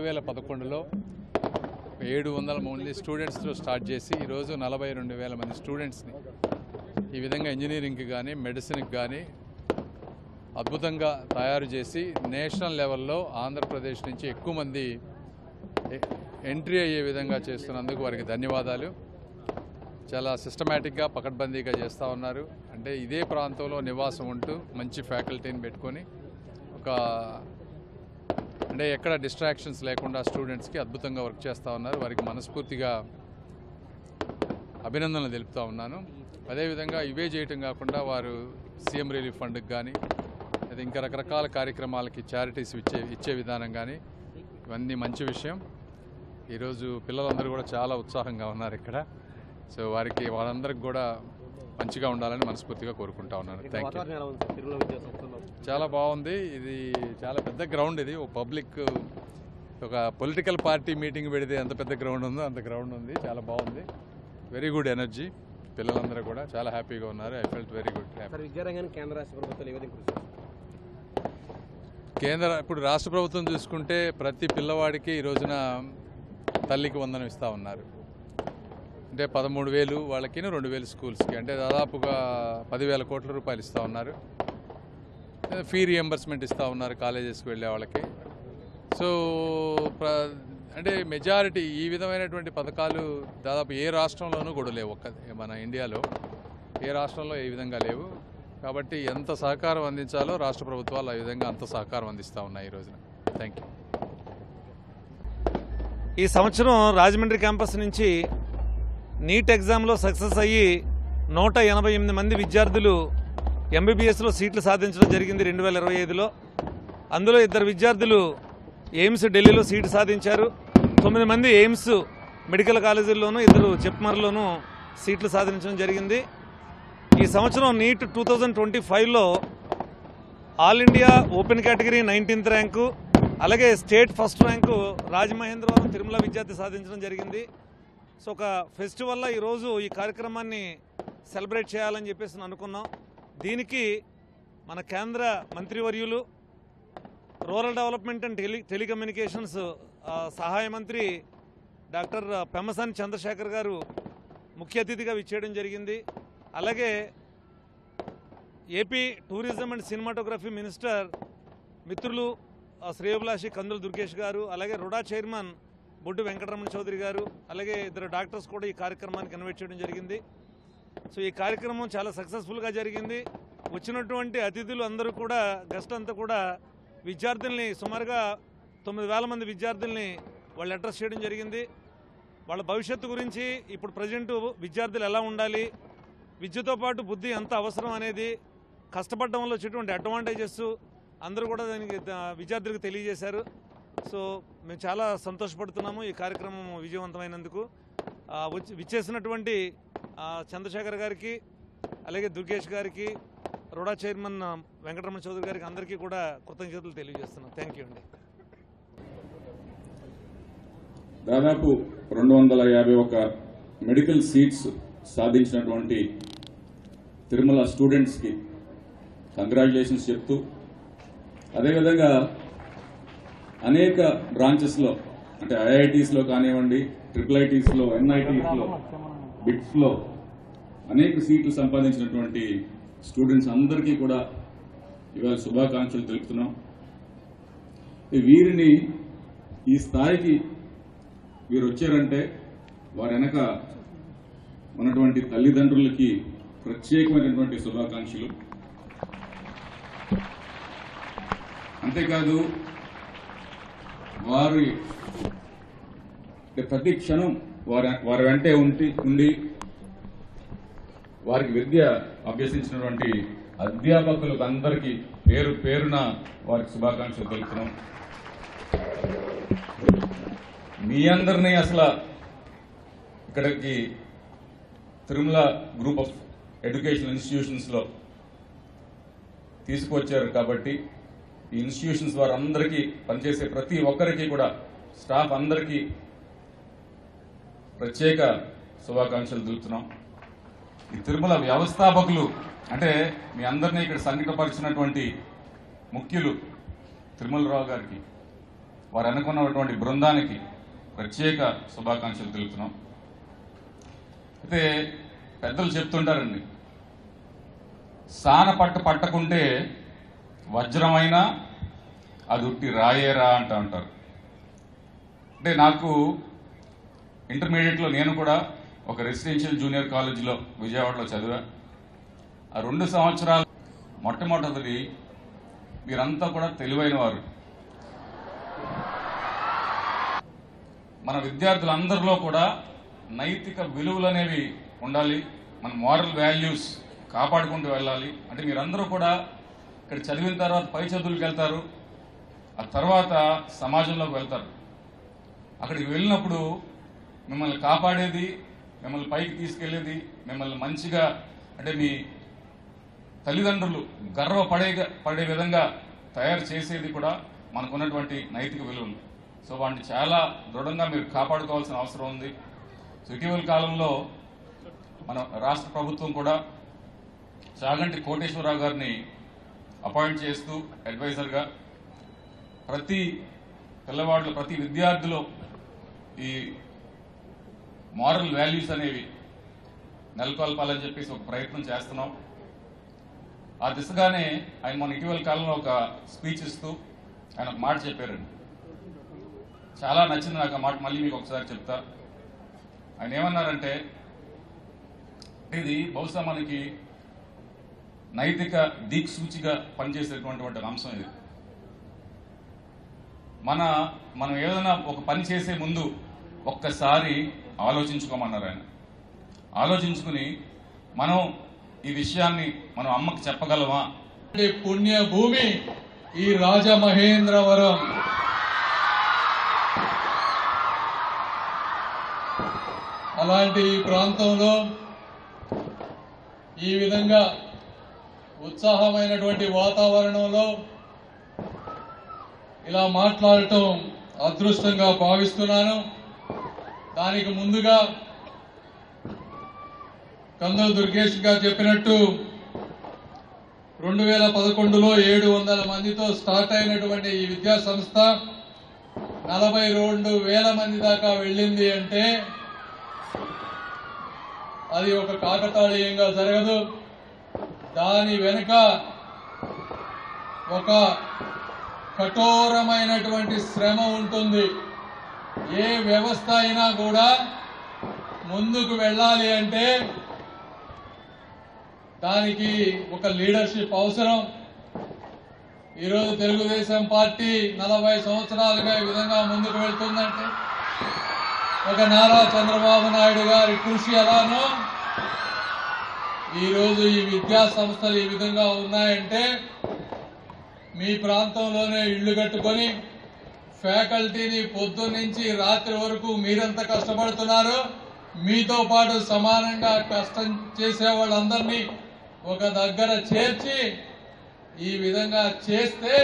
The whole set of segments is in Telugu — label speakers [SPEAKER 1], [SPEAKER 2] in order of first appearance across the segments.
[SPEAKER 1] రెండు వేల పదకొండులో ఏడు వందల మంది స్టూడెంట్స్తో స్టార్ట్ చేసి ఈరోజు నలభై రెండు వేల మంది స్టూడెంట్స్ని ఈ విధంగా ఇంజనీరింగ్కి కానీ మెడిసిన్కి కానీ అద్భుతంగా తయారు చేసి నేషనల్ లెవెల్లో ఆంధ్రప్రదేశ్ నుంచి ఎక్కువ మంది ఎంట్రీ అయ్యే విధంగా చేస్తున్నందుకు వారికి ధన్యవాదాలు. చాలా సిస్టమేటిక్గా పకడ్బందీగా చేస్తూ ఉన్నారు. అంటే ఇదే ప్రాంతంలో నివాసం ఉంటూ మంచి ఫ్యాకల్టీని పెట్టుకొని ఒక అంటే ఎక్కడ డిస్ట్రాక్షన్స్ లేకుండా స్టూడెంట్స్కి అద్భుతంగా వర్క్ చేస్తూ ఉన్నారు. వారికి మనస్ఫూర్తిగా అభినందనలు తెలుపుతూ ఉన్నాను. అదేవిధంగా ఇవే చేయటం కాకుండా వారు సీఎం రిలీఫ్ ఫండ్కి కానీ అది ఇంకా రకరకాల కార్యక్రమాలకి చారిటీస్ ఇచ్చే ఇచ్చే విధానం కానీ ఇవన్నీ మంచి విషయం. ఈరోజు పిల్లలందరూ కూడా చాలా ఉత్సాహంగా ఉన్నారు ఇక్కడ. సో వారికి వాళ్ళందరికీ కూడా మంచిగా ఉండాలని మనస్ఫూర్తిగా కోరుకుంటా ఉన్నాను. థ్యాంక్ యూ చాలా బాగుంది. ఇది చాలా పెద్ద గ్రౌండ్ ఇది. ఒక పబ్లిక్ ఒక పొలిటికల్ పార్టీ మీటింగ్ పెడితే ఎంత పెద్ద గ్రౌండ్ ఉందో అంత గ్రౌండ్ ఉంది. చాలా బాగుంది. వెరీ గుడ్ ఎనర్జీ పిల్లలందరూ కూడా చాలా హ్యాపీగా ఉన్నారు. ఐ ఫెల్ట్ వెరీ గుడ్
[SPEAKER 2] రాష్ట్ర?
[SPEAKER 1] కేంద్ర ఇప్పుడు రాష్ట్ర ప్రభుత్వం చూసుకుంటే ప్రతి పిల్లవాడికి ఈ రోజున తల్లికి వందనం ఇస్తూ ఉన్నారు. అంటే పదమూడు వేలు వాళ్ళకి రెండు వేలు స్కూల్స్కి. అంటే దాదాపుగా పదివేల కోట్ల రూపాయలు ఇస్తూ ఉన్నారు. ఫీ రియంబర్స్మెంట్ ఇస్తూ ఉన్నారు కాలేజెస్కి వెళ్ళే వాళ్ళకి. సో ప్ర అంటే మెజారిటీ ఈ విధమైనటువంటి పథకాలు దాదాపు ఏ రాష్ట్రంలోనూ కూడా లేవు ఒక్క మన ఇండియాలో. ఏ రాష్ట్రంలో ఏ విధంగా లేవు. కాబట్టి ఎంత సహకారం అందించాలో రాష్ట్ర ప్రభుత్వాలు ఆ విధంగా అంత సహకారం అందిస్తూ ఉన్నాయి ఈ రోజున. థ్యాంక్ యూ
[SPEAKER 3] ఈ సంవత్సరం రాజమండ్రి క్యాంపస్ నుంచి నీట్ ఎగ్జామ్లో సక్సెస్ అయ్యి నూట ఎనభై ఎనిమిది మంది విద్యార్థులు ఎంబీబీఎస్లో సీట్లు సాధించడం జరిగింది రెండు వేల ఇరవై ఐదులో. అందులో ఇద్దరు విద్యార్థులు ఎయిమ్స్ ఢిల్లీలో సీటు సాధించారు. తొమ్మిది మంది ఎయిమ్స్ మెడికల్ కాలేజీల్లోనూ ఇద్దరు చెప్మర్లోనూ సీట్లు సాధించడం జరిగింది. ఈ సంవత్సరం నీట్ టూ థౌజండ్ ట్వంటీ ఫైవ్లో all India open category nineteenth rank అలాగే state first rank Rajamahendravaram Tirumala విద్యార్థి సాధించడం జరిగింది. సో ఒక ఫెస్టివల్లో ఈరోజు ఈ కార్యక్రమాన్ని సెలబ్రేట్ చేయాలని చెప్పేసి నేను అనుకున్నాం. దీనికి మన కేంద్ర మంత్రివర్యులు rural development and tele telecommunications సహాయ మంత్రి డాక్టర్ పెమ్మసాని చంద్రశేఖర్ గారు ముఖ్య అతిథిగా విచ్చేయడం జరిగింది. అలాగే AP tourism and cinematography minister మిత్రులు ఆ, శ్రేయోభిలాషి కందుల దుర్గేష్ గారు అలాగే రుడా చైర్మన్ బొడ్డు వెంకటరమణ చౌదరి గారు అలాగే ఇద్దరు డాక్టర్స్ కూడా ఈ కార్యక్రమానికి ఇన్వైట్ చేయడం జరిగింది. సో ఈ కార్యక్రమం చాలా సక్సెస్ఫుల్గా జరిగింది. వచ్చినటువంటి అతిథులు అందరూ కూడా గెస్ట్ అంతా కూడా విద్యార్థుల్ని సుమారుగా తొమ్మిది వేల మంది విద్యార్థుల్ని వాళ్ళు అడ్రస్ చేయడం జరిగింది. వాళ్ళ భవిష్యత్తు గురించి ఇప్పుడు ప్రజెంట్ విద్యార్థులు ఎలా ఉండాలి విద్యతో పాటు బుద్ధి ఎంత అవసరం అనేది కష్టపడడం వల్ల వచ్చేటువంటి అడ్వాంటేజెస్ అందరూ కూడా దానికి విద్యార్థులకు తెలియజేశారు. సో మేము చాలా సంతోషపడుతున్నాము ఈ కార్యక్రమం విజయవంతమైనందుకు. వచ్చి విచ్చేసినటువంటి చంద్రశేఖర్ గారికి అలాగే దుర్గేష్ గారికి రుడా చైర్మన్ వెంకటరమణ చౌదరి గారికి అందరికీ కూడా కృతజ్ఞతలు తెలియజేస్తున్నాం. థ్యాంక్ యూ అండి.
[SPEAKER 4] దాదాపు రెండు వందల యాభై ఒక మెడికల్ సీట్స్ సాధించినటువంటి తిరుమల స్టూడెంట్స్కి కంగ్రాచులేషన్స్ చెప్తూ అదేవిధంగా అనేక బ్రాంచెస్లో అంటే ఐఐటీస్లో కానివ్వండి ట్రిపుల్ ఐటీస్లో ఎన్ఐటీస్లో బిట్స్లో అనేక సీట్లు సంపాదించినటువంటి స్టూడెంట్స్ అందరికీ కూడా ఇవాళ శుభాకాంక్షలు తెలుపుతున్నాం. వీరిని ఈ స్థాయికి వీరు వచ్చారంటే వారి వెనక ఉన్నటువంటి తల్లిదండ్రులకి ప్రత్యేకమైనటువంటి శుభాకాంక్షలు. అంతేకాదు వారి ప్రతి క్షణం వారి వారి వెంటే ఉండి ఉండి వారికి విద్య అభ్యసించినటువంటి అధ్యాపకులకు అందరికీ పేరు పేరున వారికి శుభాకాంక్షలు తెలుపుతున్నాం. మీ అందరినీ అసలు ఇక్కడికి తిరుమల గ్రూప్ ఆఫ్ ఎడ్యుకేషన్ ఇన్స్టిట్యూషన్స్లో తీసుకువచ్చారు కాబట్టి ఈ ఇన్స్టిట్యూషన్స్ వారందరికీ పనిచేసే ప్రతి ఒక్కరికి కూడా స్టాఫ్ అందరికీ ప్రత్యేక శుభాకాంక్షలు తెలుపుతున్నాం. ఈ తిరుమల వ్యవస్థాపకులు అంటే మీ అందరినీ ఇక్కడ సంఘటపరిచినటువంటి ముఖ్యులు తిరుమలరావు గారికి వారు అనుకున్నటువంటి బృందానికి ప్రత్యేక శుభాకాంక్షలు తెలుపుతున్నాం. అయితే పెద్దలు చెప్తుంటారండి సాన పట్ట పట్టకుంటే వజ్రమైనా అది ఉట్టి రాయేరా అంట ఉంటారు. అంటే నాకు ఇంటర్మీడియట్లో నేను కూడా ఒక రెసిడెన్షియల్ జూనియర్ కాలేజీలో విజయవాడలో చదివా. ఆ రెండు సంవత్సరాలు మొట్టమొదటిది మీరంతా కూడా తెలివైన వారు. మన విద్యార్థులందరిలో కూడా నైతిక విలువలు అనేవి ఉండాలి. మన మోరల్ వాల్యూస్ కాపాడుకుంటూ వెళ్ళాలి. అంటే మీరందరూ కూడా ఇక్కడ చదివిన తర్వాత పై చదువులకు వెళ్తారు. ఆ తర్వాత సమాజంలోకి వెళ్తారు. అక్కడికి వెళ్ళినప్పుడు మిమ్మల్ని కాపాడేది మిమ్మల్ని పైకి తీసుకెళ్ళేది మిమ్మల్ని మంచిగా అంటే మీ తల్లిదండ్రులు గర్వపడే పడే విధంగా తయారు చేసేది కూడా మనకున్నటువంటి నైతిక విలువలు సో వాటిని చాలా దృఢంగా మీరు కాపాడుకోవాల్సిన అవసరం ఉంది. సో ఇటీవల కాలంలో మన రాష్ట్ర ప్రభుత్వం కూడా చాగంటి కోటేశ్వరరావు గారిని అపాయింట్ చేస్తూ అడ్వైజర్గా ప్రతి పిల్లవాళ్ళు ప్రతి విద్యార్థిలో ఈ మారల్ వాల్యూస్ అనేవి నెలకొల్పాలని చెప్పేసి ఒక ప్రయత్నం చేస్తున్నాం. ఆ దిశగానే ఆయన మన ఇటీవల కాలంలో ఒక స్పీచ్ ఇస్తూ ఆయన ఒక మాట చెప్పారండి. చాలా నచ్చింది నాకు ఆ మాట మళ్ళీ మీకు ఒకసారి చెప్తా. ఆయన ఏమన్నారంటే ఇది బహుశా మనకి నైతిక దీక్సూచిగా పనిచేసేటువంటి అంశం ఇది. మన మనం ఏదైనా ఒక పని చేసే ముందు ఒక్కసారి ఆలోచించుకోమన్నారు ఆయన. ఆలోచించుకుని మనం ఈ విషయాన్ని మనం అమ్మకి చెప్పగలమా?
[SPEAKER 5] పుణ్యభూమి పుణ్య భూమి ఈ రాజమహేంద్రవరం. అలాంటి ఈ ప్రాంతంలో ఈ విధంగా ఉత్సాహమైనటువంటి వాతావరణంలో ఇలా మాట్లాడటం అదృష్టంగా భావిస్తున్నాను. దానికి ముందుగా కందుల దుర్గేష్ గారు చెప్పినట్టు రెండు వేల పదకొండులో ఏడు వందల మందితో స్టార్ట్ అయినటువంటి ఈ విద్యా సంస్థ నలభై రెండు వేల మంది దాకా వెళ్ళింది అంటే అది ఒక కాకతాళీయంగా జరగదు. దాని వెనుక ఒక కఠోరమైనటువంటి శ్రమ ఉంటుంది. ఏ వ్యవస్థ అయినా కూడా ముందుకు వెళ్ళాలి అంటే దానికి ఒక లీడర్షిప్ అవసరం. ఈరోజు తెలుగుదేశం పార్టీ నలభై సంవత్సరాలుగా ఈ విధంగా ముందుకు వెళ్తుందంటే ఒక నారా చంద్రబాబు నాయుడు గారి కృషి ఎలానో ఈరోజు ఈ విద్యా సంస్థలు ఈ విధంగా ఉన్నాయంటే మీ ప్రాంతంలోనే ఇళ్ళు కట్టుకొని ఫ్యాకల్టీని పొద్దున్నుంచి రాత్రి వరకు మీరెంత కష్టపడుతున్నారో. మీతో పాటు సమానంగా కష్టం చేసే వాళ్ళందరినీ ఒక దగ్గర చేర్చి ఈ విధంగా చేస్తే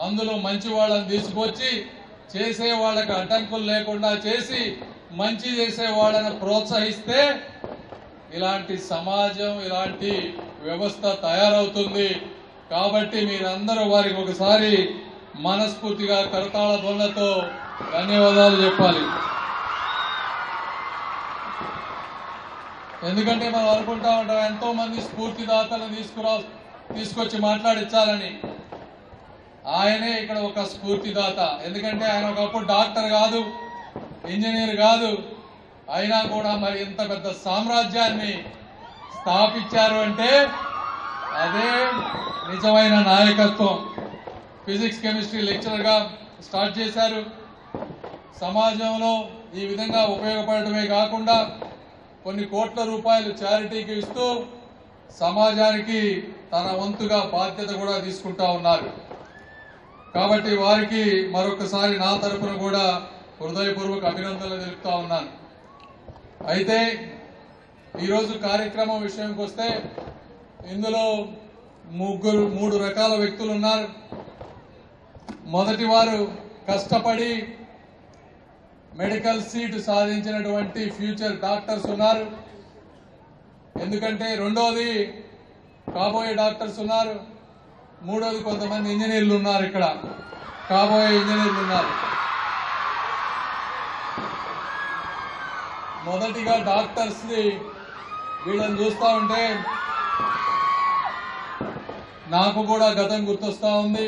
[SPEAKER 5] అందులో మంచి వాళ్ళని తీసుకొచ్చి చేసే వాళ్ళకి అడ్డంకులు లేకుండా చేసి మంచి చేసే వాళ్ళని ప్రోత్సహిస్తే ఇలాంటి సమాజం ఇలాంటి వ్యవస్థ తయారవుతుంది. కాబట్టి మీరందరూ వారికి ఒకసారి మనస్ఫూర్తిగా కరతాళ ధ్వనులతో ధన్యవాదాలు చెప్పాలి. ఎందుకంటే మనం అనుకుంటా ఉంటాం ఎంతో మంది స్ఫూర్తిదాతలను తీసుకురా తీసుకొచ్చి మాట్లాడించాలని ఆయనే ఇక్కడ ఒక స్ఫూర్తిదాత. ఎందుకంటే ఆయన ఒకప్పుడు డాక్టర్ కాదు ఇంజనీర్ కాదు అయినా కూడా మరి ఇంత పెద్ద సామ్రాజ్యాన్ని స్థాపించారు అంటే అదే నిజమైన నాయకత్వం. ఫిజిక్స్ కెమిస్ట్రీ లెక్చరర్గా స్టార్ట్ చేశారు. సమాజంలో ఈ విధంగా ఉపయోగపడటమే కాకుండా కొన్ని కోట్ల రూపాయలు చారిటీకి ఇస్తూ సమాజానికి తన వంతుగా బాధ్యత కూడా తీసుకుంటా ఉన్నారు. కాబట్టి వారికి మరొకసారి నా తరపున కూడా హృదయపూర్వక అభినందనలు తెలుపుతా ఉన్నాను. అయితే ఈరోజు కార్యక్రమం విషయంకి వస్తే ఇందులో ముగ్గురు మూడు రకాల వ్యక్తులు ఉన్నారు. మొదటి వారు కష్టపడి మెడికల్ సీట్ సాధించినటువంటి ఫ్యూచర్ డాక్టర్స్ ఉన్నారు. ఎందుకంటే రెండోది కాబోయే డాక్టర్స్ ఉన్నారు. మూడోది కొంతమంది ఇంజనీర్లు ఉన్నారు ఇక్కడ. కాబోయే ఇంజనీర్లు ఉన్నారు. మొదటిగా డాక్టర్స్ వీళ్ళని చూస్తా ఉంటే నాకు కూడా గతం గుర్తొస్తా ఉంది.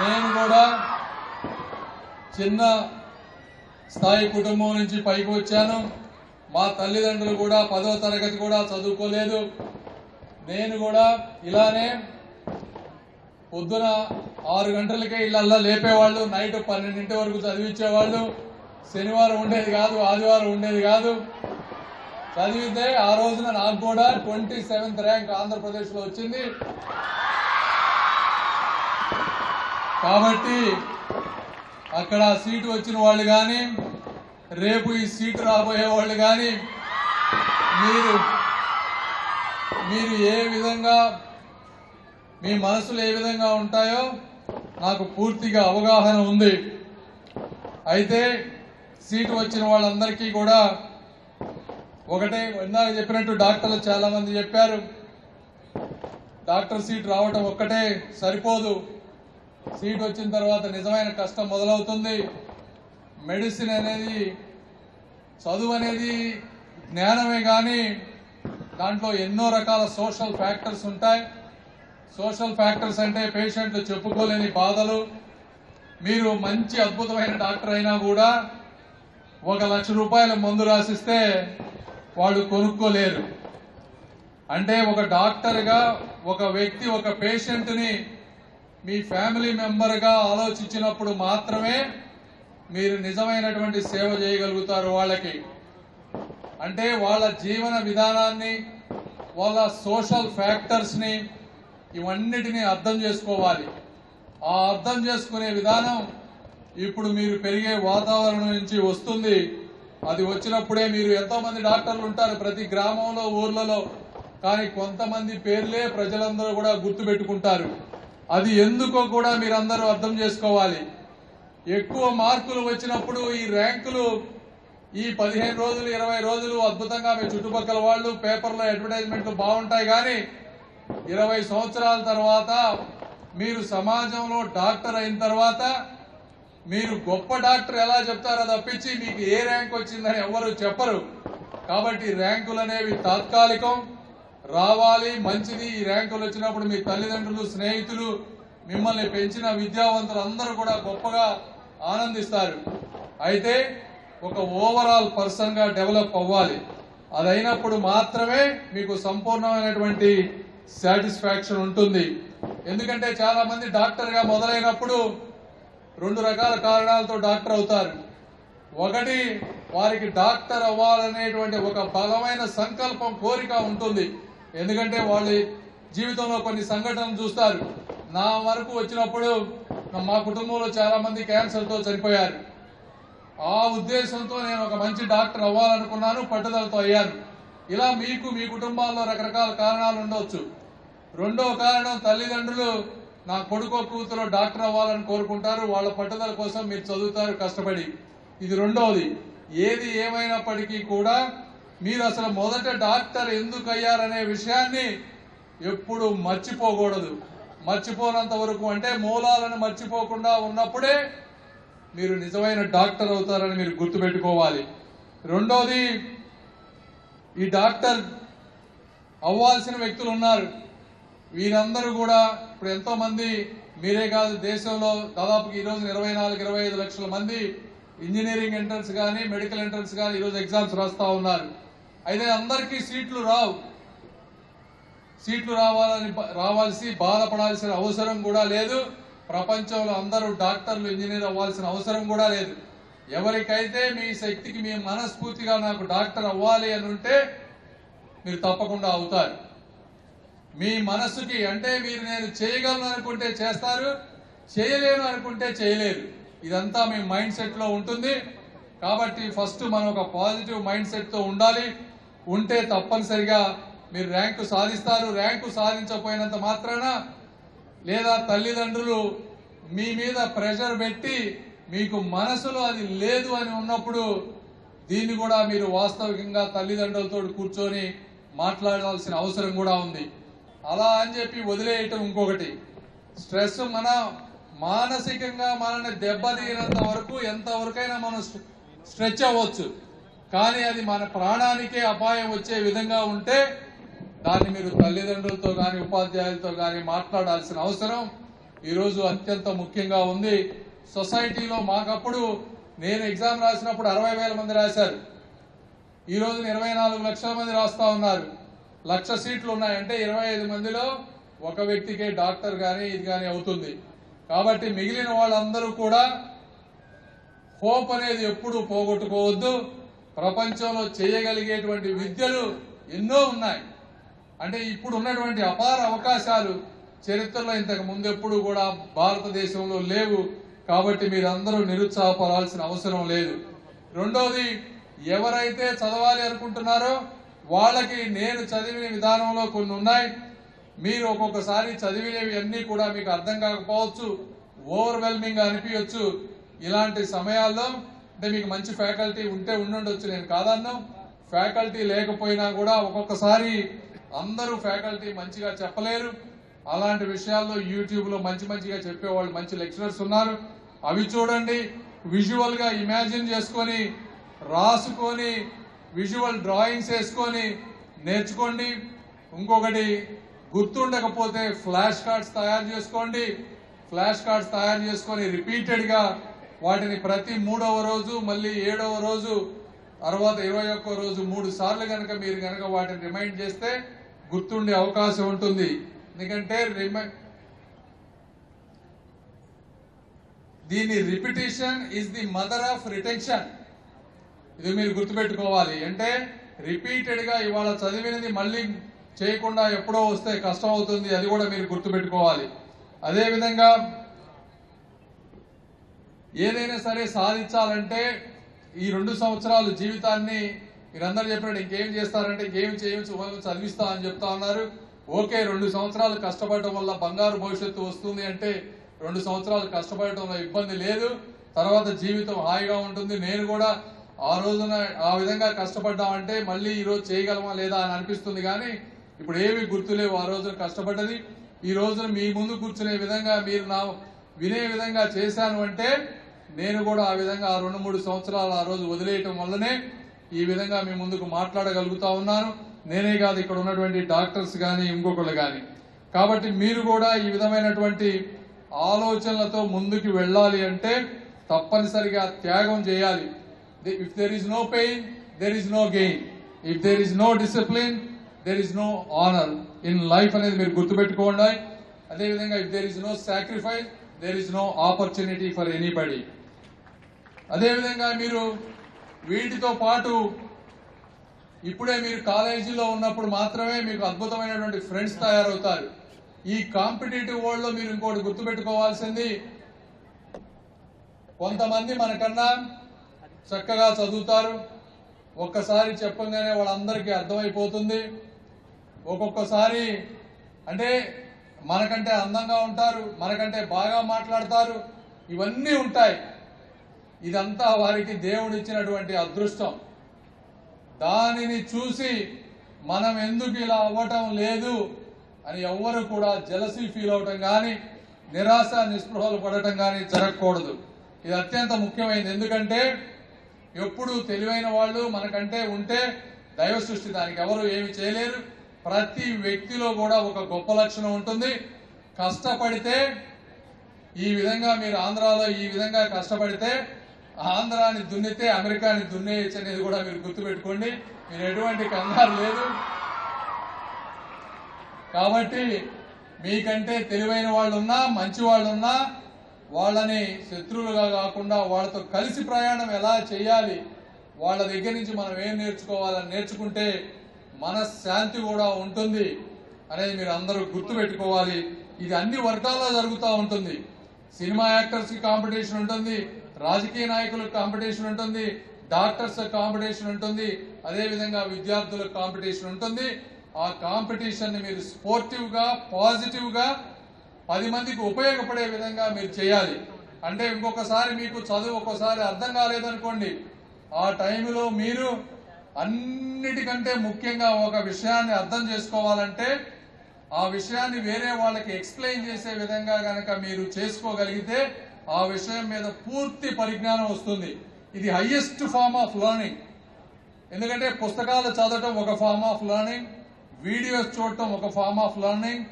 [SPEAKER 5] నేను కూడా చిన్న స్థాయి కుటుంబం నుంచి పైకి వచ్చాను. మా తల్లిదండ్రులు కూడా పదో తరగతి కూడా చదువుకోలేదు. నేను కూడా ఇలానే పొద్దున ఆరు గంటలకే ఇళ్ళల్లో లేపేవాళ్ళు నైట్ పన్నెండింటి వరకు చదివించేవాళ్ళు. శనివారం ఉండేది కాదు ఆదివారం ఉండేది కాదు. చదివితే ఆ రోజున నాకు కూడా ట్వంటీ సెవెంత్ ర్యాంక్ ఆంధ్రప్రదేశ్లో వచ్చింది. కాబట్టి అక్కడ సీటు వచ్చిన వాళ్ళు కానీ రేపు ఈ సీటు రాబోయే వాళ్ళు కానీ మీరు మీరు ఏ విధంగా మీ మనసులు ఏ విధంగా ఉంటాయో నాకు పూర్తిగా అవగాహన ఉంది. అయితే సీటు వచ్చిన వాళ్ళందరికీ కూడా ఒకటే ఇందాక చెప్పినట్టు డాక్టర్లు చాలా మంది చెప్పారు. డాక్టర్ సీట్ రావటం ఒక్కటే సరిపోదు. సీట్ వచ్చిన తర్వాత నిజమైన కష్టం మొదలవుతుంది. మెడిసిన్ అనేది చదువు అనేది జ్ఞానమే కానీ దాంట్లో ఎన్నో రకాల సోషల్ ఫ్యాక్టర్స్ ఉంటాయి. సోషల్ ఫ్యాక్టర్స్ అంటే పేషెంట్లు చెప్పుకోలేని బాధలు. మీరు మంచి అద్భుతమైన డాక్టర్ అయినా కూడా ఒక లక్ష రూపాయల మందు రాసిస్తే వాళ్ళు కొనుక్కోలేరు. అంటే ఒక డాక్టర్గా ఒక వ్యక్తి ఒక పేషెంట్ని మీ ఫ్యామిలీ మెంబర్గా ఆలోచించినప్పుడు మాత్రమే మీరు నిజమైనటువంటి సేవ చేయగలుగుతారు వాళ్ళకి. అంటే వాళ్ళ జీవన విధానాన్ని వాళ్ళ సోషల్ ఫ్యాక్టర్స్ని ఇవన్నిటిని అర్థం చేసుకోవాలి. ఆ అర్థం చేసుకునే విధానం ఇప్పుడు మీరు పెరిగే వాతావరణం నుంచి వస్తుంది. అది వచ్చినప్పుడే మీరు ఎంతో మంది డాక్టర్లు ఉంటారు ప్రతి గ్రామంలో ఊర్లలో. కానీ కొంతమంది పేర్లే ప్రజలందరూ కూడా గుర్తు పెట్టుకుంటారు అది ఎందుకో కూడా మీరందరూ అర్థం చేసుకోవాలి. ఎక్కువ మార్కులు వచ్చినప్పుడు ఈ ర్యాంకులు ఈ పదిహేను రోజులు ఇరవై రోజులు అద్భుతంగా మీ చుట్టుపక్కల వాళ్ళు పేపర్లో అడ్వర్టైజ్మెంట్లు బాగుంటాయి కానీ ఇరవై సంవత్సరాల తర్వాత మీరు సమాజంలో డాక్టర్ అయిన తర్వాత మీరు గొప్ప డాక్టర్ ఎలా చెప్తారో తప్పించి మీకు ఏ ర్యాంక్ వచ్చిందని ఎవరు చెప్పరు. కాబట్టి ర్యాంకులు అనేవి తాత్కాలికం. రావాలి మంచిది. ఈ ర్యాంకులు వచ్చినప్పుడు మీ తల్లిదండ్రులు స్నేహితులు మిమ్మల్ని పెంచిన విద్యావంతులు అందరూ కూడా గొప్పగా ఆనందిస్తారు. అయితే ఒక ఓవరాల్ పర్సన్గా డెవలప్ అవ్వాలి. అది అయినప్పుడు మాత్రమే మీకు సంపూర్ణమైనటువంటి సాటిస్ఫాక్షన్ ఉంటుంది. ఎందుకంటే చాలా మంది మొదలైనప్పుడు రెండు రకాల కారణాలతో డాక్టర్ అవుతారు. ఒకటి వారికి డాక్టర్ అవ్వాలనేటువంటి ఒక బలమైన సంకల్పం కోరిక ఉంటుంది. ఎందుకంటే వాళ్ళ జీవితంలో కొన్ని సంఘటనలు చూస్తారు. నా వరకు వచ్చినప్పుడు మా కుటుంబంలో చాలా మంది క్యాన్సర్తో చనిపోయారు. ఆ ఉద్దేశంతో నేను ఒక మంచి డాక్టర్ అవ్వాలనుకున్నాను పట్టుదలతో అయ్యాను. ఇలా మీకు మీ కుటుంబాల్లో రకరకాల కారణాలు ఉండవచ్చు రెండో కారణం తల్లిదండ్రులు నా కొడుకో కూతురు డాక్టర్ అవ్వాలని కోరుకుంటారు. వాళ్ళ పట్టుదల కోసం మీరు చదువుతారు కష్టపడి. ఇది రెండవది. ఏది ఏమైనప్పటికీ కూడా మీరు అసలు మొదట డాక్టర్ ఎందుకు అయ్యారనే విషయాన్ని ఎప్పుడు మర్చిపోకూడదు. మర్చిపోనంత వరకు అంటే మూలాలను మర్చిపోకుండా ఉన్నప్పుడే మీరు నిజమైన డాక్టర్ అవుతారని మీరు గుర్తుపెట్టుకోవాలి. రెండోది ఈ డాక్టర్ అవ్వాల్సిన వ్యక్తులు ఉన్నారు. వీరందరూ కూడా ఇప్పుడు ఎంతో మంది మీరే కాదు దేశంలో దాదాపు ఈ రోజు ఇరవై నాలుగు ఇరవై ఐదు లక్షల మంది ఇంజనీరింగ్ ఎంట్రన్స్ కానీ మెడికల్ ఎంట్రన్స్ కానీ ఈరోజు ఎగ్జామ్స్ రాస్తా ఉన్నారు. అయితే అందరికీ సీట్లు రావు. సీట్లు రావాలని రావాల్సి బాధపడాల్సిన అవసరం కూడా లేదు. ప్రపంచంలో అందరూ డాక్టర్లు ఇంజనీర్ అవ్వాల్సిన అవసరం కూడా లేదు. ఎవరికైతే మీ శక్తికి మీ మనస్ఫూర్తిగా నాకు డాక్టర్ అవ్వాలి అని ఉంటే మీరు తప్పకుండా అవుతారు. మీ మనసుకి అంటే మీరు నేను చేయగలను అనుకుంటే చేస్తారు చేయలేను అనుకుంటే చేయలేరు ఇదంతా మీ మైండ్ సెట్లో ఉంటుంది. కాబట్టి ఫస్ట్ మనం ఒక పాజిటివ్ మైండ్ సెట్తో ఉండాలి. ఉంటే తప్పనిసరిగా మీరు ర్యాంకు సాధిస్తారు. ర్యాంకు సాధించకపోయినంత మాత్రాన లేదా తల్లిదండ్రులు మీ మీద ప్రెషర్ పెట్టి మీకు మనసులో అది లేదు అని ఉన్నప్పుడు దీన్ని కూడా మీరు వాస్తవికంగా తల్లిదండ్రులతో కూర్చొని మాట్లాడాల్సిన అవసరం కూడా ఉంది. అలా అని చెప్పి వదిలేయటం ఇంకొకటి. స్ట్రెస్ మన మానసికంగా మనల్ని దెబ్బతీయనంత వరకు ఎంతవరకైనా మనం స్ట్రెచ్ అవ్వచ్చు. కానీ అది మన ప్రాణానికే అపాయం వచ్చే విధంగా ఉంటే దాన్ని మీరు తల్లిదండ్రులతో కానీ ఉపాధ్యాయులతో కానీ మాట్లాడాల్సిన అవసరం. ఈరోజు అత్యంత ముఖ్యంగా ఉంది. సొసైటీలో మాకప్పుడు నేను ఎగ్జామ్ రాసినప్పుడు అరవై వేల మంది రాశారు. ఈ రోజు ఇరవై నాలుగు లక్షల మంది రాస్తా ఉన్నారు. లక్ష సీట్లు ఉన్నాయంటే ఇరవై ఐదు మందిలో ఒక వ్యక్తికే డాక్టర్ కానీ ఇది కానీ అవుతుంది. కాబట్టి మిగిలిన వాళ్ళందరూ కూడా హోప్ అనేది ఎప్పుడు పోగొట్టుకోవద్దు. ప్రపంచంలో చేయగలిగేటువంటి విద్యలు ఎన్నో ఉన్నాయి. అంటే ఇప్పుడు ఉన్నటువంటి అపార అవకాశాలు చరిత్రలో ఇంతకు ముందు ఎప్పుడు కూడా భారతదేశంలో లేవు. కాబట్టి మీరందరూ నిరుత్సాహపడాల్సిన అవసరం లేదు. రెండోది ఎవరైతే చదవాలి అనుకుంటున్నారో వాళ్ళకి నేను చదివిన విధానంలో కొన్ని ఉన్నాయి. మీరు ఒక్కొక్కసారి చదివినవి అన్నీ కూడా మీకు అర్థం కాకపోవచ్చు ఓవర్వెల్మింగ్గా అనిపించవచ్చు ఇలాంటి సమయాల్లో అంటే మీకు మంచి ఫ్యాకల్టీ ఉంటే ఉండుండొచ్చు నేను కాదన్నా. ఫ్యాకల్టీ లేకపోయినా కూడా ఒక్కొక్కసారి అందరూ ఫ్యాకల్టీ మంచిగా చెప్పలేరు. అలాంటి విషయాల్లో యూట్యూబ్లో మంచి మంచిగా చెప్పేవాళ్ళు మంచి లెక్చరర్స్ ఉన్నారు. అవి చూడండి విజువల్గా ఇమాజిన్ చేసుకొని రాసుకొని విజువల్ డ్రాయింగ్స్ వేసుకొని నేర్చుకోండి. ఇంకొకటి గుర్తుండకపోతే ఫ్లాష్ కార్డ్స్ తయారు చేసుకోండి. ఫ్లాష్ కార్డ్స్ తయారు చేసుకొని రిపీటెడ్గా వాటిని ప్రతి మూడవ రోజు మళ్ళీ ఏడవ రోజు తర్వాత ఇరవై ఒక్క రోజు మూడు సార్లు కనుక మీరు కనుక వాటిని రిమైండ్ చేస్తే గుర్తుండే అవకాశం ఉంటుంది. ఎందుకంటే రిమై దీని repetition is the mother of retention ఇది మీరు గుర్తుపెట్టుకోవాలి. అంటే రిపీటెడ్గా ఇవాళ చదివినది మళ్ళీ చేయకుండా ఎప్పుడో వస్తే కష్టం అవుతుంది అది కూడా మీరు గుర్తుపెట్టుకోవాలి. అదేవిధంగా ఏదైనా సరే సాధించాలంటే ఈ రెండు సంవత్సరాలు జీవితాన్ని మీరందరూ చెప్పినట్టు ఇంకేం చేస్తారంటే ఇంకేం చేయొచ్చు చదివిస్తా అని చెప్తా ఉన్నారు. ఓకే రెండు సంవత్సరాలు కష్టపడటం వల్ల బంగారు భవిష్యత్తు వస్తుంది అంటే రెండు సంవత్సరాలు కష్టపడటంలో ఇబ్బంది లేదు. తర్వాత జీవితం హాయిగా ఉంటుంది. నేను కూడా ఆ రోజున ఆ విధంగా కష్టపడ్డామంటే మళ్ళీ ఈ రోజు చేయగలమా లేదా అని అనిపిస్తుంది కానీ ఇప్పుడు ఏమి గుర్తులేవు. ఆ రోజున కష్టపడ్డది. ఈ రోజున మీ ముందు కూర్చునే విధంగా మీరు నా వినే విధంగా చేశాను అంటే నేను కూడా ఆ విధంగా ఆ రెండు మూడు సంవత్సరాలు ఆ రోజు వదిలేయటం వల్లనే ఈ విధంగా మీ ముందుకు మాట్లాడగలుగుతా ఉన్నాను. నేనే కాదు ఇక్కడ ఉన్నటువంటి డాక్టర్స్ కానీ ఇంకొకళ్ళు కానీ కాబట్టి మీరు కూడా ఈ విధమైనటువంటి ఆలోచనలతో ముందుకు వెళ్ళాలి అంటే తప్పనిసరిగా త్యాగం చేయాలి. If there is no pain there is no gain if there is no discipline there is no honour in life అనేది మీరు గుర్తుపెట్టుకోండి. అదేవిధంగా if there is no sacrifice there is no opportunity for anybody అదేవిధంగా మీరు వీటితో పాటు ఇప్పుడే మీరు కాలేజీలో ఉన్నప్పుడు మాత్రమే మీకు అద్భుతమైనటువంటి ఫ్రెండ్స్ తయారవుతారు. ఈ కాంపిటేటివ్ వరల్డ్లో మీరు ఇంకోటి గుర్తుపెట్టుకోవాల్సింది కొంతమంది మనకన్నా చక్కగా చదువుతారు. ఒక్కసారి చెప్పంగానే వాళ్ళందరికీ అర్థమైపోతుంది. ఒక్కొక్కసారి అంటే మనకంటే అందంగా ఉంటారు మనకంటే బాగా మాట్లాడతారు ఇవన్నీ ఉంటాయి. ఇదంతా వారికి దేవుడు ఇచ్చినటువంటి అదృష్టం. దానిని చూసి మనం ఎందుకు ఇలా అవ్వటం లేదు అని ఎవ్వరు కూడా జలసీ ఫీల్ అవటం కానీ నిరాశ నిస్పృహలు పడటం కానీ జరగకూడదు. ఇది అత్యంత ముఖ్యమైనది. ఎందుకంటే ఎప్పుడు తెలివైన వాళ్ళు మనకంటే ఉంటే దైవ సృష్టి దానికి ఎవరు ఏమి చేయలేరు. ప్రతి వ్యక్తిలో కూడా ఒక గొప్ప లక్షణం ఉంటుంది. కష్టపడితే ఈ విధంగా మీరు ఆంధ్రాలో ఈ విధంగా కష్టపడితే ఆంధ్రాని దున్నితే అమెరికాని దున్నేయచ్చు అనేది కూడా మీరు గుర్తుపెట్టుకోండి. మీరు ఎటువంటి కంగారు లేదు. కాబట్టి మీకంటే తెలివైన వాళ్ళు ఉన్నా మంచి వాళ్ళు ఉన్నా వాళ్ళని శత్రువులుగా కాకుండా వాళ్ళతో కలిసి ప్రయాణం ఎలా చేయాలి? వాళ్ళ దగ్గర నుంచి మనం ఏం నేర్చుకోవాలని నేర్చుకుంటే మనశ్శాంతి కూడా ఉంటుంది అనేది మీరు అందరూ గుర్తు పెట్టుకోవాలి ఇది అన్ని వర్గాల్లో జరుగుతూ ఉంటుంది. సినిమా యాక్టర్స్కి కాంపిటీషన్ ఉంటుంది రాజకీయ నాయకులకు కాంపిటీషన్ ఉంటుంది డాక్టర్స్ కాంపిటీషన్ ఉంటుంది అదేవిధంగా విద్యార్థులకు కాంపిటీషన్ ఉంటుంది. ఆ కాంపిటీషన్ని మీరు స్పోర్టివ్గా పాజిటివ్గా పది మందికి ఉపయోగపడే విధంగా మీరు చేయాలి. అంటే ఇంకొకసారి మీకు చదువు ఒక్కోసారి అర్థం కాలేదనుకోండి ఆ టైంలో మీరు అన్నిటికంటే ముఖ్యంగా ఒక విషయాన్ని అర్థం చేసుకోవాలంటే ఆ విషయాన్ని వేరే వాళ్ళకి ఎక్స్ప్లెయిన్ చేసే విధంగా కనుక మీరు చేసుకోగలిగితే ఆ విషయం మీద పూర్తి పరిజ్ఞానం వస్తుంది. ఇది హయ్యెస్ట్ ఫార్మ్ ఆఫ్ లెర్నింగ్ ఎందుకంటే పుస్తకాలు చదవటం ఒక ఫార్మ్ ఆఫ్ లెర్నింగ్ వీడియోస్ చూడటం ఒక ఫార్మ్ ఆఫ్ లెర్నింగ్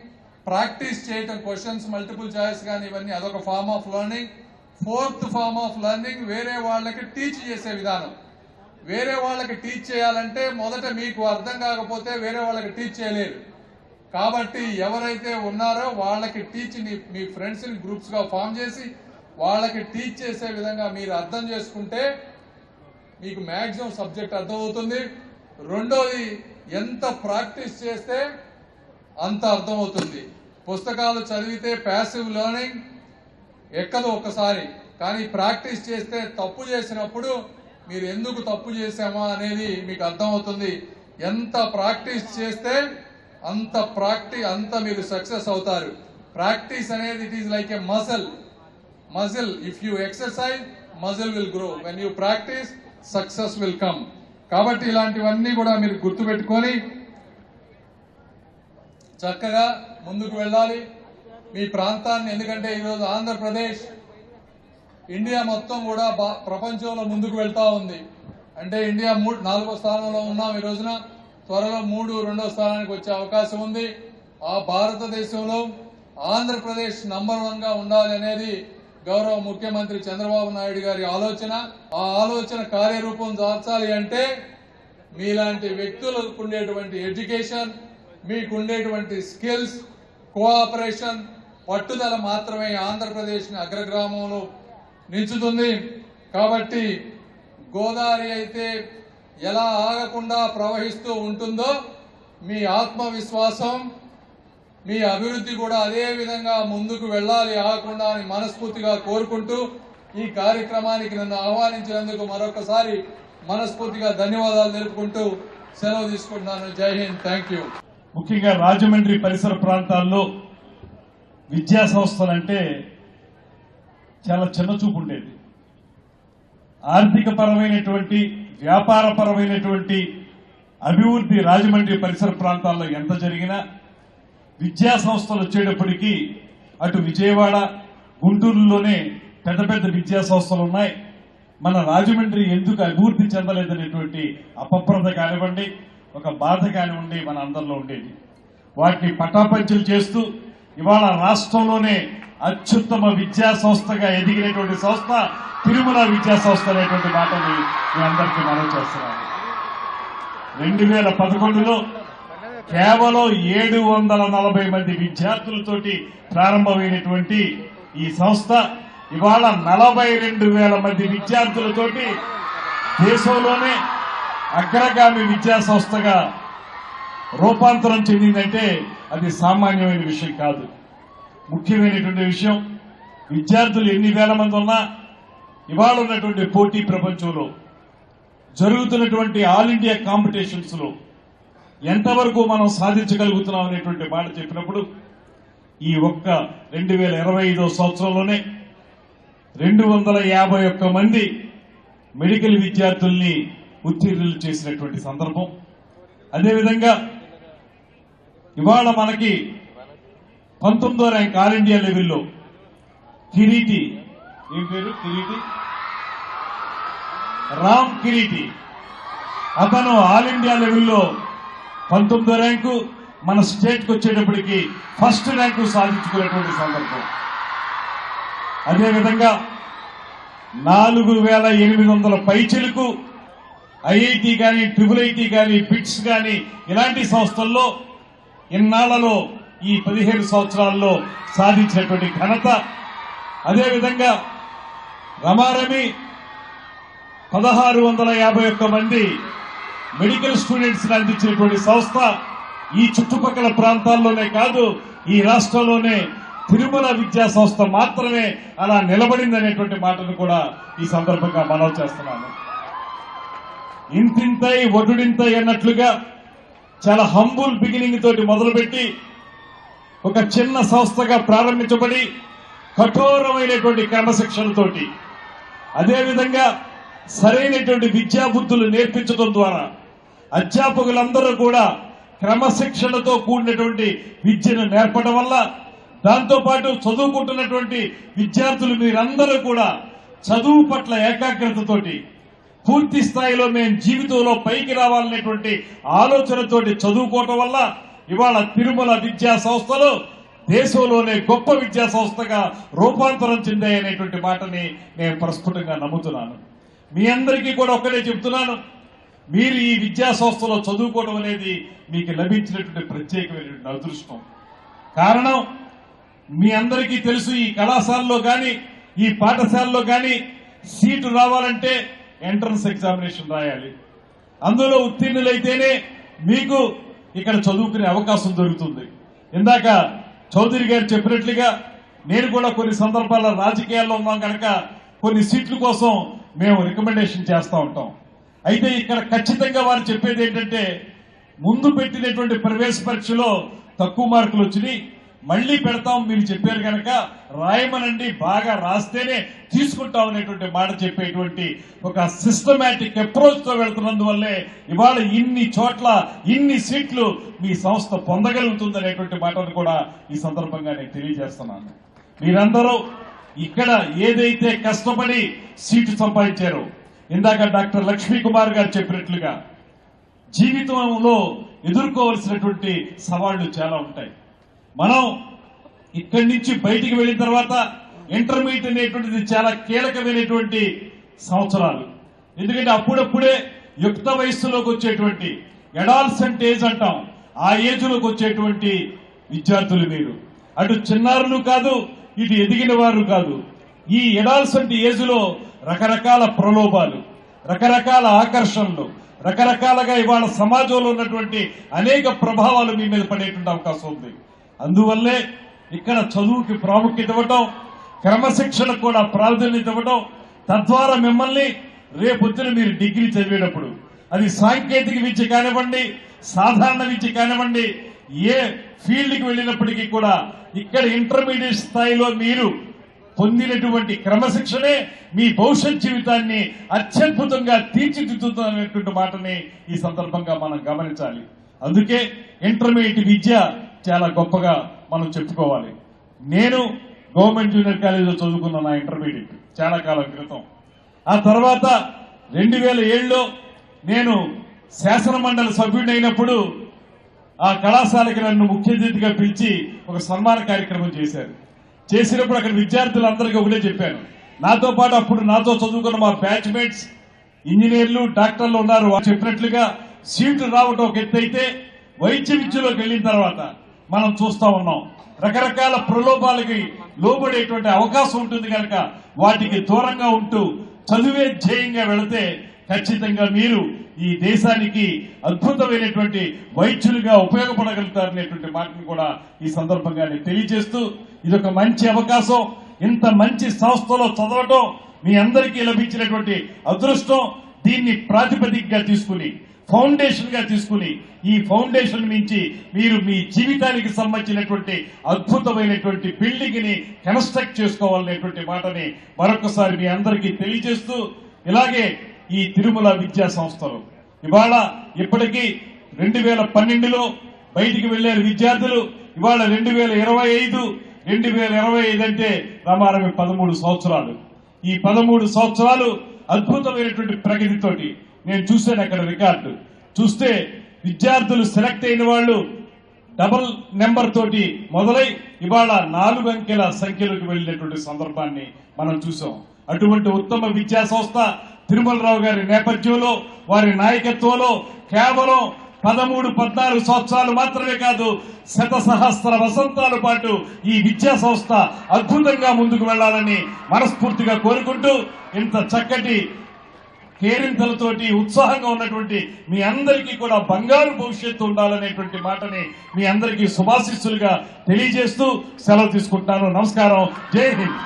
[SPEAKER 5] ప్రాక్టీస్ చేయటం క్వశ్చన్స్ మల్టిపుల్ చాయిస్ కానీ ఇవన్నీ అదొక form of learning. Fourth form of learning వేరే వాళ్ళకి టీచ్ చేసే విధానం. వేరే వాళ్ళకి టీచ్ చేయాలంటే మొదట మీకు అర్థం కాకపోతే వేరే వాళ్ళకి టీచ్ చేయలేరు. కాబట్టి ఎవరైతే ఉన్నారో వాళ్ళకి టీచ్ మీ ఫ్రెండ్స్ని గ్రూప్స్గా ఫామ్ చేసి వాళ్ళకి టీచ్ చేసే విధంగా మీరు అర్థం చేసుకుంటే మీకు మ్యాక్సిమం సబ్జెక్ట్ అర్థమవుతుంది. రెండోది ఎంత ప్రాక్టీస్ చేస్తే అంత అర్థమవుతుంది. పుస్తకాలు చదివితే ప్యాసివ్ లెర్నింగ్ ఎక్కదు ఒక్కసారి కానీ ప్రాక్టీస్ చేస్తే తప్పు చేసినప్పుడు మీరు ఎందుకు తప్పు చేశామా అనేది మీకు అర్థమవుతుంది. ఎంత ప్రాక్టీస్ చేస్తే అంత ప్రాక్టీ అంత మీరు సక్సెస్ అవుతారు. ప్రాక్టీస్ అనేది it is like a muscle muscle if you exercise muscle will grow when you practice success will come కాబట్టి ఇలాంటివన్నీ కూడా మీరు గుర్తుపెట్టుకొని చక్కగా ముందుకు వెళ్ళాలి. మీ ప్రాంతాన్ని ఎందుకంటే ఈరోజు ఆంధ్రప్రదేశ్ ఇండియా మొత్తం కూడా ప్రపంచంలో ముందుకు వెళ్తా ఉంది. అంటే ఇండియా మూడు నాలుగో స్థానంలో ఉన్నాం ఈ రోజున. త్వరలో మూడు రెండో స్థానానికి వచ్చే అవకాశం ఉంది. ఆ భారతదేశంలో ఆంధ్రప్రదేశ్ నంబర్ వన్గా ఉండాలి అనేది గౌరవ ముఖ్యమంత్రి చంద్రబాబు నాయుడు గారి ఆలోచన. ఆ ఆలోచన కార్యరూపం దాల్చాలి అంటే మీలాంటి వ్యక్తులకు ఉండేటువంటి ఎడ్యుకేషన్ మీకు ఉండేటువంటి స్కిల్స్ కోఆపరేషన్ పట్టుదల మాత్రమే ఆంధ్రప్రదేశ్ అగ్రగ్రామంలో నిలుచుతుంది కాబట్టి గోదావరి అయితే ఎలా ఆగకుండా ప్రవహిస్తూ ఉంటుందో మీ ఆత్మవిశ్వాసం మీ అభివృద్ధి కూడా అదే విధంగా ముందుకు వెళ్ళాలి ఆగకుండా అని మనస్ఫూర్తిగా కోరుకుంటూ ఈ కార్యక్రమానికి నన్ను ఆహ్వానించినందుకు మరొకసారి మనస్ఫూర్తిగా ధన్యవాదాలు తెలుపుకుంటూ సెలవు తీసుకుంటున్నాను. జై హింద్. Thank you.
[SPEAKER 6] ముఖ్యంగా రాజమండ్రి పరిసర ప్రాంతాల్లో విద్యా సంస్థలంటే చాలా చిన్న చూపు ఉండేది. ఆర్థిక పరమైనటువంటి వ్యాపార పరమైనటువంటి అభివృద్ధి రాజమండ్రి పరిసర ప్రాంతాల్లో ఎంత జరిగినా విద్యా సంస్థలు వచ్చేటప్పటికీ అటు విజయవాడ గుంటూరులోనే పెద్ద పెద్ద విద్యా సంస్థలు ఉన్నాయి. మన రాజమండ్రి ఎందుకు అభివృద్ధి చెందలేదనేటువంటి అపప్రద కానివ్వండి ఒక బాధ కానివ్వండి మన అందరిలో ఉండేది. వాటిని పటాపంచలు చేస్తూ ఇవాళ రాష్ట్రంలోనే అత్యుత్తమ విద్యా సంస్థగా ఎదిగినటువంటి సంస్థ తిరుమల విద్యా సంస్థ అనేటువంటి మాటని మీ అందరికీ మనం చేస్తున్నాను రెండు వేల పదకొండులో కేవలం ఏడు వందల నలభై మంది విద్యార్థులతోటి ప్రారంభమైనటువంటి ఈ సంస్థ ఇవాళ నలభై రెండు వేల మంది విద్యార్థులతోటి దేశంలోనే అగ్రగామి విద్యా సంస్థగా రూపాంతరం చెందిందంటే అది సామాన్యమైన విషయం కాదు. ముఖ్యమైనటువంటి విషయం విద్యార్థులు ఎన్ని వేల మంది ఉన్నా ఇవాళ ఉన్నటువంటి పోటీ ప్రపంచంలో జరుగుతున్నటువంటి ఆల్ ఇండియా కాంపిటీషన్స్లో ఎంతవరకు మనం సాధించగలుగుతున్నాం అనేటువంటి మాట చెప్పినప్పుడు ఈ ఒక్క రెండు వేల ఇరవై ఐదో సంవత్సరంలోనే రెండు వందల యాభై ఒక్క మంది మెడికల్ విద్యార్థుల్ని ఉత్తీర్ణులు చేసినటువంటి సందర్భం. అదేవిధంగా ఇవాళ మనకి పంతొమ్మిదో ర్యాంక్ ఆల్ ఇండియా లెవెల్లో కిరీటి. ఏం పేరు? కిరీటి? రామ్ కిరీటి. అతను ఆల్ ఇండియా లెవెల్లో పంతొమ్మిదో ర్యాంకు మన స్టేట్కి వచ్చేటప్పటికి ఫస్ట్ ర్యాంకు సాధించుకునేటువంటి సందర్భం. అదేవిధంగా నాలుగు వేల ఎనిమిది వందల పైచెలకు ఐఐటి కానీ ట్రిపుల్ ఐటి కానీ బిట్స్ కానీ ఇలాంటి సంస్థల్లో ఇన్నాళ్ళలో ఈ పదిహేడు సంవత్సరాల్లో సాధించినటువంటి ఘనత. అదేవిధంగా రమారమి పదహారు వందల యాభై ఒక్క మంది మెడికల్ స్టూడెంట్స్ అందించినటువంటి సంస్థ ఈ చుట్టుపక్కల ప్రాంతాల్లోనే కాదు ఈ రాష్ట్రంలోనే తిరుమల విద్యా సంస్థ మాత్రమే అలా నిలబడిందనేటువంటి మాటను కూడా ఈ సందర్భంగా మనవి చేస్తున్నాను. ఇంతింతై ఒడుడింతై అన్నట్లుగా చాలా హంబుల్ బిగినింగ్ తోటి మొదలుపెట్టి ఒక చిన్న సంస్థగా ప్రారంభించబడి కఠోరమైనటువంటి క్రమశిక్షణతోటి అదేవిధంగా సరైనటువంటి విద్యాబుద్ధులు నేర్పించడం ద్వారా అధ్యాపకులందరూ కూడా క్రమశిక్షణతో కూడినటువంటి విద్యను నేర్పడం వల్ల దాంతోపాటు చదువుకుంటున్నటువంటి విద్యార్థులు మీరందరూ కూడా చదువు పట్ల ఏకాగ్రతతోటి పూర్తి స్థాయిలో మేము జీవితంలో పైకి రావాలనేటువంటి ఆలోచనతోటి చదువుకోవటం వల్ల ఇవాళ తిరుమల విద్యా సంస్థలు దేశంలోనే గొప్ప విద్యా సంస్థగా రూపాంతరం చెందాయనేటువంటి మాటని నేను ప్రస్ఫుటంగా నమ్ముతున్నాను. మీ అందరికీ కూడా ఒక్కటే చెప్తున్నాను. మీరు ఈ విద్యా సంస్థలో చదువుకోవడం అనేది మీకు లభించినటువంటి ప్రత్యేకమైనటువంటి అదృష్టం. కారణం మీ అందరికీ తెలుసు ఈ కళాశాలలో కానీ ఈ పాఠశాలలో కానీ సీటు రావాలంటే ఎంట్రన్స్ ఎగ్జామినేషన్ రాయాలి. అందులో ఉత్తీర్ణులైతేనే మీకు ఇక్కడ చదువుకునే అవకాశం దొరుకుతుంది. ఇందాక చౌదరి గారు చెప్పినట్లుగా నేను కూడా కొన్ని సందర్భాల్లో రాజకీయాల్లో ఉన్నాం కనుక కొన్ని సీట్ల కోసం మేము రికమెండేషన్ చేస్తూ ఉంటాం. అయితే ఇక్కడ ఖచ్చితంగా వారు చెప్పేది ఏంటంటే ముందు పెట్టినటువంటి ప్రవేశ పరీక్షలో తక్కువ మార్కులు వచ్చినాయి మళ్ళీ పెడతాం మీరు చెప్పారు కనుక రాయమనండి బాగా రాస్తేనే తీసుకుంటాం అనేటువంటి మాట చెప్పేటువంటి ఒక సిస్టమేటిక్ అప్రోచ్తో వెళ్తున్నందువల్లే ఇవాళ ఇన్ని చోట్ల ఇన్ని సీట్లు మీ సంస్థ పొందగలుగుతుంది అనేటువంటి మాటను కూడా ఈ సందర్భంగా నేను తెలియజేస్తున్నాను. మీరందరూ ఇక్కడ ఏదైతే కష్టపడి సీటు సంపాదించారో ఇందాక డాక్టర్ లక్ష్మీ కుమార్ గారు చెప్పినట్లుగా జీవితంలో ఎదుర్కోవలసినటువంటి సవాళ్ళు చాలా ఉంటాయి. మనం ఇక్కడి నుంచి బయటికి వెళ్ళిన తర్వాత ఇంటర్మీడియట్ అనేటువంటిది చాలా కీలకమైనటువంటి సంవత్సరాలు. ఎందుకంటే అప్పుడప్పుడే యుక్త వయస్సులోకి వచ్చేటువంటి ఎడాల్సెంట్ ఏజ్ అంటాం. ఆ ఏజ్లోకి వచ్చేటువంటి విద్యార్థులు మీరు. అటు చిన్నారులు కాదు ఇటు ఎదిగిన వారు కాదు. ఈ ఎడాల్సెంట్ ఏజ్లో రకరకాల ప్రలోభాలు రకరకాల ఆకర్షణలు రకరకాలుగా ఇవాళ సమాజంలో ఉన్నటువంటి అనేక ప్రభావాలు మీ మీద పడేటువంటి అవకాశం ఉంది. అందువల్లే ఇక్కడ చదువుకి ప్రాముఖ్యత ఇవ్వటం క్రమశిక్షణ కూడా ప్రాధాన్యత ఇవ్వటం తద్వారా మిమ్మల్ని రేపొద్దున మీరు డిగ్రీ చదివేటప్పుడు. అది సాంకేతిక విద్య కానివ్వండి సాధారణ విద్య కానివ్వండి ఏ ఫీల్డ్కి వెళ్ళినప్పటికీ కూడా ఇక్కడ ఇంటర్మీడియట్ స్థాయిలో మీరు పొందినటువంటి క్రమశిక్షణే మీ భవిష్యత్ జీవితాన్ని అత్యద్భుతంగా తీర్చిదిద్దుతున్నటువంటి మాటని ఈ సందర్భంగా మనం గమనించాలి. అందుకే ఇంటర్మీడియట్ విద్య చాలా గొప్పగా మనం చెప్పుకోవాలి. నేను గవర్నమెంట్ జూనియర్ కాలేజీలో చదువుకున్న నా ఇంటర్మీడియట్ చాలా కాలం క్రితం. ఆ తర్వాత రెండు వేల ఏడులో నేను శాసన మండలి అయినప్పుడు ఆ కళాశాలకి నన్ను ముఖ్య అతిథిగా పిలిచి ఒక సన్మాన కార్యక్రమం చేశారు. చేసినప్పుడు అక్కడ విద్యార్థులందరికీ ఒకటే చెప్పాను. నాతో పాటు అప్పుడు నాతో చదువుకున్న మా బ్యాచ్మేట్స్ ఇంజనీర్లు డాక్టర్లు ఉన్నారు. చెప్పినట్లుగా సీటు రావటం ఒక ఎత్తు అయితే వైద్య విద్యలోకి వెళ్ళిన తర్వాత మనం చూస్తా ఉన్నాం. రకరకాల ప్రలోభాలకి లోబడేటువంటి అవకాశం ఉంటుంది కనుక వాటికి దూరంగా ఉంటూ చదువే ధ్యేయంగా వెళితే ఖచ్చితంగా మీరు ఈ దేశానికి అద్భుతమైనటువంటి వైద్యులుగా ఉపయోగపడగలుగుతారనేటువంటి మాటను కూడా ఈ సందర్భంగా నేను తెలియజేస్తూ ఇది ఒక మంచి అవకాశం. ఇంత మంచి సంస్థలో చదవటం మీ అందరికీ లభించినటువంటి అదృష్టం. దీన్ని ప్రాతిపదికగా తీసుకుని ఫౌండేషన్గా తీసుకుని ఈ ఫౌండేషన్ నుంచి మీరు మీ జీవితానికి సంబంధించినటువంటి అద్భుతమైనటువంటి బిల్డింగ్ని కన్స్ట్రక్ట్ చేసుకోవాలనేటువంటి మాటని మరొకసారి మీ అందరికీ తెలియజేస్తూ ఇలాగే ఈ తిరుమల విద్యా సంస్థలు. ఇవాళ ఇప్పటికీ రెండు వేల పన్నెండులో బయటికి వెళ్ళారు విద్యార్థులు. ఇవాళ రెండు వేల ఇరవై ఐదు రెండు వేల ఇరవై ఐదు అంటే రామారమి పదమూడు సంవత్సరాలు. ఈ పదమూడు సంవత్సరాలు అద్భుతమైనటువంటి ప్రగతితోటి నేను చూశాను అక్కడ రికార్డు. చూస్తే విద్యార్థులు సెలెక్ట్ అయిన వాళ్ళు డబుల్ నెంబర్ తోటి మొదలై ఇవాళ నాలుగు అంకెల సంఖ్యలోకి వెళ్ళినటువంటి సందర్భాన్ని మనం చూసాం అటువంటి ఉత్తమ విద్యా సంస్థ తిరుమలరావు గారి నేపథ్యంలో వారి నాయకత్వంలో కేవలం పదమూడు పద్నాలుగు సంవత్సరాలు మాత్రమే కాదు శత సహస్ర వసంతాల పాటు ఈ విద్యా సంస్థ అద్భుతంగా ముందుకు వెళ్ళాలని మనస్ఫూర్తిగా కోరుకుంటూ ఇంత చక్కటి కేరింతలతోటి ఉత్సాహంగా ఉన్నటువంటి మీ అందరికీ కూడా బంగారు భవిష్యత్తు ఉండాలనేటువంటి మాటని మీ అందరికీ శుభాశిస్సులుగా తెలియజేస్తూ సెలవు తీసుకుంటున్నాను నమస్కారం. జై హింద్.